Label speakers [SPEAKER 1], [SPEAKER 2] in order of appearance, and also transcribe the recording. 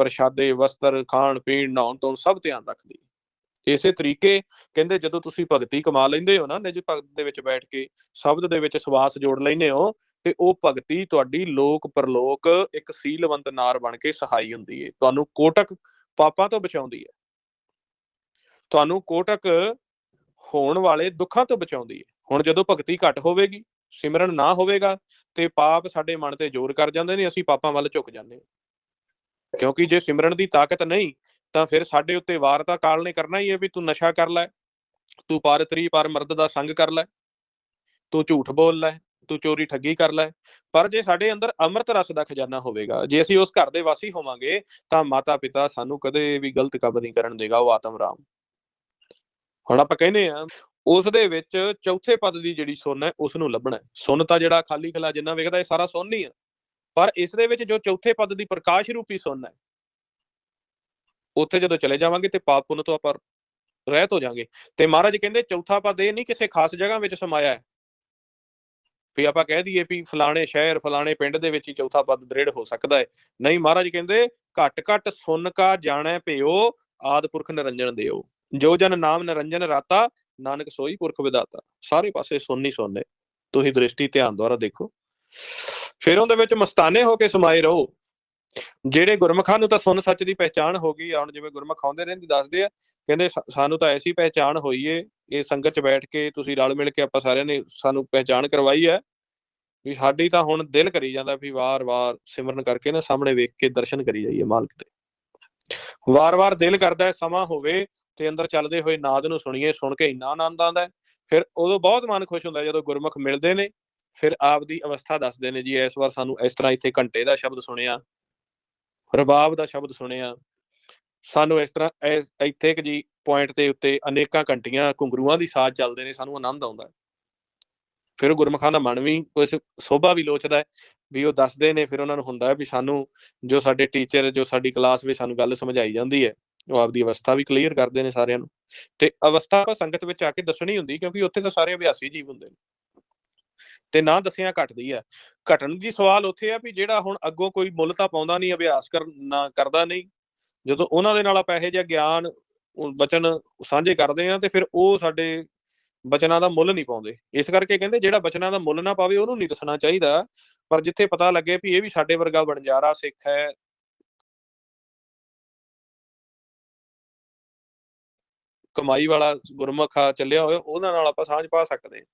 [SPEAKER 1] ਪ੍ਰਸ਼ਾਦੇ, ਵਸਤਰ, ਖਾਣ, ਪੀਣ, ਨਹਾਉਣ ਧੋਣ ਸਭ ਧਿਆਨ ਰੱਖਦੀ। ਹੈ ਇਸੇ ਤਰੀਕੇ ਕਹਿੰਦੇ ਜਦੋਂ ਤੁਸੀਂ ਭਗਤੀ ਕਮਾ ਲੈਂਦੇ ਹੋ ਨਾ, ਨਿਜ ਭਗਤ ਦੇ ਵਿੱਚ ਬੈਠ ਕੇ, ਸ਼ਬਦ ਦੇ ਵਿੱਚ ਸਵਾਸ ਜੋੜ ਲੈਂਦੇ ਹੋ, ਤੇ ਉਹ ਭਗਤੀ ਤੁਹਾਡੀ ਲੋਕ ਪਰਲੋਕ ਇੱਕ ਸੀਲਵੰਤ ਨਾਰ ਬਣ ਕੇ ਸਹਾਈ ਹੁੰਦੀ ਹੈ ਤੁਹਾਨੂੰ ਕੋਟਕ ਪਾਪਾਂ ਤੋਂ ਬਚਾਉਂਦੀ ਹੈ ਤੁਹਾਨੂੰ ਕੋਟਕ ਹੋਣ ਵਾਲੇ ਦੁੱਖਾਂ ਤੋਂ ਬਚਾਉਂਦੀ ਹੈ ਹੁਣ ਜਦੋਂ ਭਗਤੀ ਘਟ ਹੋਵੇਗੀ, ਸਿਮਰਨ ਨਾ ਹੋਵੇਗਾ, ਤੇ ਪਾਪ ਸਾਡੇ ਮਨ ਤੇ ਜ਼ੋਰ ਕਰ ਜਾਂਦੇ ਨੇ, ਅਸੀਂ ਪਾਪਾਂ ਵੱਲ ਝੁਕ ਜਾਂਦੇ ਹਾਂ। ਕਿਉਂਕਿ ਜੇ ਸਿਮਰਨ ਦੀ ਤਾਕਤ ਨਹੀਂ, ਤਾਂ ਫਿਰ ਸਾਡੇ ਉੱਤੇ ਵਾਰ ਤਾਂ ਕਾਲ ਨੇ ਕਰਨਾ ਹੀ ਹੈ ਵੀ ਤੂੰ ਨਸ਼ਾ ਕਰ ਲੈ, ਤੂੰ ਪਾਰਤਰੀ ਪਰ ਮਰਦ ਦਾ ਸੰਗ ਕਰ ਲੈ, ਤੂੰ ਝੂਠ ਬੋਲ ਲੈ, ਤੂੰ ਚੋਰੀ ਠੱਗੀ ਕਰ ਲੈ, ਪਰ ਜੇ ਸਾਡੇ ਅੰਦਰ ਅੰਮ੍ਰਿਤ ਰਸ ਦਾ ਖਜ਼ਾਨਾ ਹੋਵੇਗਾ, ਜੇ ਅਸੀਂ ਉਸ ਘਰ ਦੇ ਵਾਸੀ ਹੋਵਾਂਗੇ, ਤਾਂ ਮਾਤਾ ਪਿਤਾ ਸਾਨੂੰ ਕਦੇ ਵੀ ਗਲਤ ਕੰਮ ਨਹੀਂ ਕਰਨ ਦੇਗਾ, ਉਹ ਆਤਮ ਰਾਮ। ਹੁਣ ਆਪਾਂ ਕਹਿੰਦੇ ਆ ਉਸ ਦੇ ਵਿੱਚ ਚੌਥੇ ਪਦ ਦੀ ਜਿਹੜੀ ਸੁਣ ਹੈ ਉਸ ਨੂੰ ਲੱਭਣਾ ਸੁਣ ਤਾਂ ਜਿਹੜਾ ਖਾਲੀ ਖਲਾ ਜਿੰਨਾ ਵੇਖਦਾ, ਇਹ ਸਾਰਾ ਸੁਣ ਹੀ ਆ ਪਰ ਇਸ ਦੇ ਵਿੱਚ ਜੋ ਚੌਥੇ ਪਦ ਦੀ ਪ੍ਰਕਾਸ਼ ਰੂਪੀ ਸੁਨ ਹੈ, ਉੱਥੇ ਜਦੋਂ ਚਲੇ ਜਾਵਾਂਗੇ ਤੇ ਪਾਪ ਪੁੰਨ ਤੋਂ ਆਪਾਂ ਰਹਿਤ ਹੋ ਜਾਾਂਗੇ ਤੇ ਮਹਾਰਾਜ ਕਹਿੰਦੇ ਚੌਥਾ ਪਦ ਇਹ ਨਹੀਂ ਕਿਸੇ ਖਾਸ ਜਗ੍ਹਾ ਵਿੱਚ ਸਮਾਇਆ ਹੈ। ਵੀ ਆਪਾਂ ਕਹਿ ਦਈਏ ਵੀ ਫਲਾਣੇ ਸ਼ਹਿਰ, ਫਲਾਣੇ ਪਿੰਡ ਦੇ ਵਿੱਚ ਹੀ ਚੌਥਾ ਪਦ ਦ੍ਰਿੜ ਹੋ ਸਕਦਾ ਹੈ। ਨਹੀਂ ਮਹਾਰਾਜ ਕਹਿੰਦੇ ਘਟ ਘਟ ਸੁਨ ਕਾ ਜਾਣੈ ਭਿਓ, ਆਦ ਪੁਰਖ ਨਿਰੰਜਨ ਦਿਓ। ਜੋ ਜਨ ਨਾਮ ਨਿਰੰਜਨ ਰਾਤਾ, ਨਾਨਕ ਸੋਈ ਪੁਰਖ ਵਿਦਾਤਾ ਸਾਰੇ ਪਾਸੇ ਸੁਣਨੀ ਸੁਣਨੇ ਤੁਸੀਂ ਦ੍ਰਿਸ਼ਟੀ ਧਿਆਨ ਦੁਆਰਾ ਦੇਖੋ। ਫਿਰ ਉਹਦੇ ਵਿੱਚ ਮਸਤਾਨੇ ਹੋ ਕੇ ਸਮਾਏ ਰਹੋ। ਜਿਹੜੇ ਗੁਰਮਖਾਂ ਨੂੰ ਤਾਂ ਸੁਣ ਸੱਚ ਦੀ ਪਹਿਚਾਣ ਹੋ ਗਈ ਹੁਣ ਜਿਵੇਂ ਗੁਰਮਖ ਆਉਂਦੇ ਰਹਿੰਦੇ, ਦੱਸਦੇ ਆ, ਕਹਿੰਦੇ ਸਾਨੂੰ ਤਾਂ ਐਸੀ ਪਹਿਚਾਣ ਹੋਈ ਏ, ਇਹ ਸੰਗਤ 'ਚ ਬੈਠ ਕੇ ਤੁਸੀਂ ਰਲ ਮਿਲ ਕੇ ਆਪਾਂ ਸਾਰਿਆਂ ਨੇ ਸਾਨੂੰ ਪਹਿਚਾਣ ਕਰਵਾਈ ਹੈ ਵੀ ਸਾਡੀ ਤਾਂ ਹੁਣ ਦਿਲ ਕਰੀ ਜਾਂਦਾ ਵੀ ਵਾਰ-ਵਾਰ ਸਿਮਰਨ ਕਰਕੇ ਨਾ ਸਾਹਮਣੇ ਵੇਖ ਕੇ ਦਰਸ਼ਨ ਕਰੀ ਜਾਈਏ ਮਾਲਕ ਦੇ। ਵਾਰ-ਵਾਰ ਦਿਲ ਕਰਦਾ ਹੈ ਸਮਾਂ ਹੋਵੇ ਤੇ ਅੰਦਰ ਚੱਲਦੇ ਹੋਏ ਨਾਦ ਨੂੰ ਸੁਣੀਏ, ਸੁਣ ਕੇ ਇੰਨਾ ਆਨੰਦ ਆਉਂਦਾ ਫਿਰ ਉਦੋਂ ਬਹੁਤ ਮਨ ਖੁਸ਼ ਹੁੰਦਾ ਜਦੋਂ ਗੁਰਮੁਖ ਮਿਲਦੇ ਨੇ ਫਿਰ ਆਪ ਦੀ ਅਵਸਥਾ ਦੱਸਦੇ ਨੇ ਜੀ, ਇਸ ਵਾਰ ਸਾਨੂੰ ਇਸ ਤਰ੍ਹਾਂ ਇੱਥੇ ਘੰਟੇ ਦਾ ਸ਼ਬਦ ਸੁਣਿਆ, ਰਬਾਬ ਦਾ ਸ਼ਬਦ ਸੁਣਿਆ, ਸਾਨੂੰ ਇਸ ਤਰ੍ਹਾਂ ਇੱਥੇ ਕਿ ਜੀ ਪੁਆਇੰਟ ਦੇ ਉੱਤੇ ਅਨੇਕਾਂ ਘੰਟੀਆਂ ਘੁੰਗਰੂਆਂ ਦੀ ਸਾਜ਼ ਚੱਲਦੇ ਨੇ, ਸਾਨੂੰ ਆਨੰਦ ਆਉਂਦਾ ਹੈ। ਫਿਰ ਗੁਰਮਖਾਂ ਦਾ ਮਨ ਵੀ ਕੁਝ ਸੋਭਾ ਵੀ ਲੋਚਦਾ ਹੈ, ਵੀ ਉਹ ਦੱਸਦੇ ਨੇ, ਫਿਰ ਉਹਨਾਂ ਨੂੰ ਹੁੰਦਾ ਵੀ ਸਾਨੂੰ ਜੋ ਸਾਡੇ ਟੀਚਰ ਜੋ ਸਾਡੀ ਕਲਾਸ ਵਿੱਚ ਸਾਨੂੰ ਗੱਲ ਸਮਝਾਈ ਜਾਂਦੀ ਹੈ, ਉਹ ਆਪਦੀ ਅਵਸਥਾ ਵੀ ਕਲੀਅਰ ਕਰਦੇ ਨੇ ਸਾਰਿਆਂ ਨੂੰ। ਤੇ ਅਵਸਥਾ ਆਪਾਂ ਸੰਗਤ ਵਿੱਚ ਆ ਕੇ ਦੱਸਣੀ ਹੁੰਦੀ ਕਿਉਂਕਿ ਉੱਥੇ ਤਾਂ ਸਾਰੇ ਅਭਿਆਸੀ ਜੀਵ ਹੁੰਦੇ ਨੇ। ਤੇ ਨਾ ਦੱਸਿਆ ਘਟਦੀ ਆ। ਘਟਣ ਦੀ ਸਵਾਲ ਉੱਥੇ ਆ ਵੀ ਜਿਹੜਾ ਹੁਣ ਅੱਗੋਂ ਕੋਈ ਮੁੱਲ ਤਾਂ ਪਾਉਂਦਾ ਨਹੀਂ, ਅਭਿਆਸ ਕਰਨਾ ਕਰਦਾ ਨਹੀਂ, ਜਦੋਂ ਉਹਨਾਂ ਦੇ ਨਾਲ ਆਪਾਂ ਇਹੋ ਜਿਹਾ ਗਿਆਨ ਬਚਨ ਸਾਂਝੇ ਕਰਦੇ ਆ ਤੇ ਫਿਰ ਉਹ ਸਾਡੇ ਬਚਨਾਂ ਦਾ ਮੁੱਲ ਨਹੀਂ ਪਾਉਂਦੇ। ਇਸ ਕਰਕੇ ਕਹਿੰਦੇ ਜਿਹੜਾ ਬਚਨਾਂ ਦਾ ਮੁੱਲ ਨਾ ਪਾਵੇ ਉਹਨੂੰ ਨਹੀਂ ਦੱਸਣਾ ਚਾਹੀਦਾ। ਪਰ ਜਿੱਥੇ ਪਤਾ ਲੱਗੇ ਵੀ ਇਹ ਵੀ ਸਾਡੇ ਵਰਗਾ ਬਣਜਾਰਾ ਸਿੱਖ ਹੈ। ਕਮਾਈ ਵਾਲਾ ਗੁਰਮੁਖ ਆ, ਚੱਲਿਆ ਹੋਇਆ, ਉਹਨਾਂ ਨਾਲ ਆਪਾਂ ਸਾਂਝ ਪਾ ਸਕਦੇ ਹਾਂ।